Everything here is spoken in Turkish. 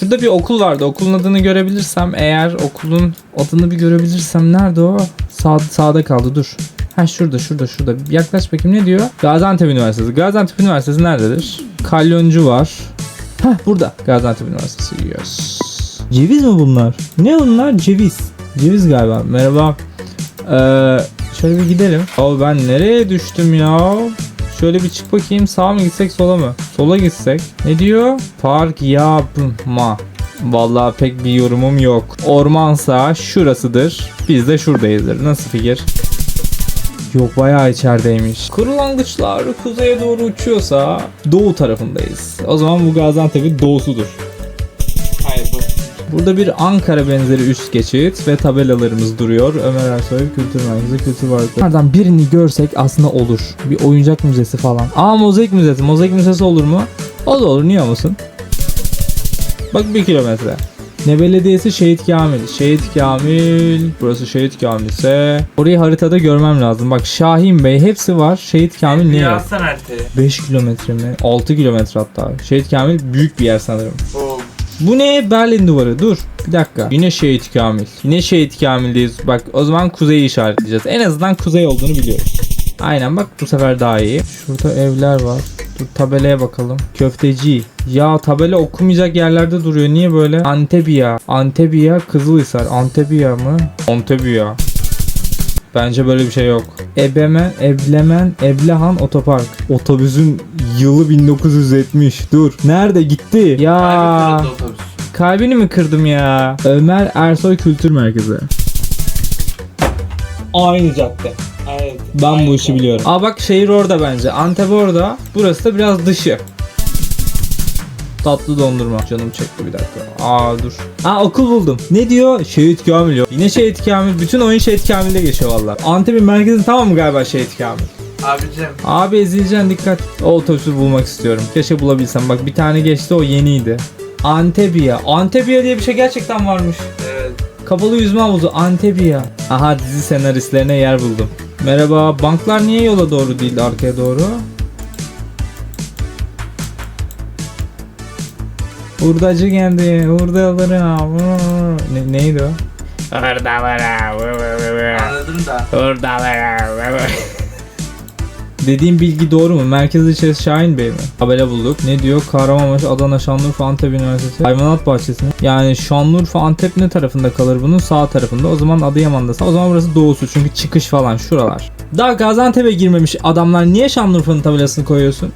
Şurada bir okul vardı. Okulun adını görebilirsem eğer okulun adını bir görebilirsem nerede o? Sağ, sağda kaldı dur. Ha şurada şurada şurada. Yaklaş bakayım ne diyor? Gaziantep Üniversitesi. Gaziantep Üniversitesi nerededir? Kalyoncu var. Hah burada. Gaziantep Üniversitesi. Yes. Ceviz mi bunlar? Ne bunlar? Ceviz. Ceviz galiba. Merhaba. Ee, şöyle bir gidelim. Abi ben nereye düştüm ya? Şöyle bir çık bakayım. Sağa mı gitsek sola mı? Sola gitsek. Ne diyor? Park yapma. Vallahi pek bir yorumum yok. Ormansa şurasıdır. Biz de şuradayızdır. Nasıl fikir? Yok bayağı içerideymiş. Kırlangıçlar kuzeye doğru uçuyorsa doğu tarafındayız. O zaman bu Gaziantep'in doğusudur. Burada bir Ankara benzeri üst geçit ve tabelalarımız duruyor. Ömer Ersoy Kültür Merkezi Kültür Varlıkları. Bunlardan birini görsek aslında olur. Bir oyuncak müzesi falan. Aa mozaik müzesi. Mozaik müzesi olur mu? O da olur. Niye olmasın? Bak bir kilometre. Ne belediyesi Şehit Kamil. Şehit Kamil. Burası Şehit Kamil ise orayı haritada görmem lazım. Bak Şahin Bey hepsi var. Şehit Kamil ne haritayı. 5 kilometre mi? 6 kilometre hatta. Şehit Kamil büyük bir yer sanırım. Oo. Bu ne? Berlin duvarı. Dur. Bir dakika. Yine Şehit Kamil. Yine Şehit Kamil'deyiz. Bak o zaman kuzeyi işaretleyeceğiz. En azından kuzey olduğunu biliyoruz. Aynen bak bu sefer daha iyi. Şurada evler var. Dur tabelaya bakalım. Köfteci. Ya tabela okumayacak yerlerde duruyor. Niye böyle? Antebiya. Antebiya Kızılhisar. Antebiya mı? Antebiya. Bence böyle bir şey yok. Ebemen, Evlemen, Evlehan Otopark. Otobüsün yılı 1970. Dur. Nerede gitti? Ya. Kalbini mi kırdım ya? Ömer Ersoy Kültür Merkezi. Aynı cadde. Evet. Ben bu Aynen. işi biliyorum. Aa bak şehir orada bence. Antep orada. Burası da biraz dışı. Tatlı dondurma. Canım çekti bir dakika. Aa dur. Aa okul buldum. Ne diyor? Şehit Kamil yok. Yine Şehit Kamil. Bütün oyun Şehit Kamil'de geçiyor valla. Antep'in merkezi tamam mı galiba Şehit Kamil? Abicim. Abi ezileceksin dikkat. O otobüsü bulmak istiyorum. Keşke bulabilsem. Bak bir tane geçti o yeniydi. Antebiya. Antebiya diye bir şey gerçekten varmış. Evet. Kapalı yüzme havuzu Antebiya. Aha dizi senaristlerine yer buldum. Merhaba. Banklar niye yola doğru değil de arkaya doğru? Hurdacı geldi. Hurdaları. Ne, neydi o? Hurdaları. Anladım da. Dediğim bilgi doğru mu? Merkez ilçesi Şahin Bey mi? Tabela bulduk. Ne diyor? Kahramanmaraş, Adana, Şanlıurfa, Antep Üniversitesi. Hayvanat Bahçesi? Yani Şanlıurfa, Antep ne tarafında kalır bunun? Sağ tarafında. O zaman Adıyaman'da. sağ. O zaman burası doğusu. Çünkü çıkış falan şuralar. Daha Gaziantep'e girmemiş adamlar niye Şanlıurfa'nın tabelasını koyuyorsun?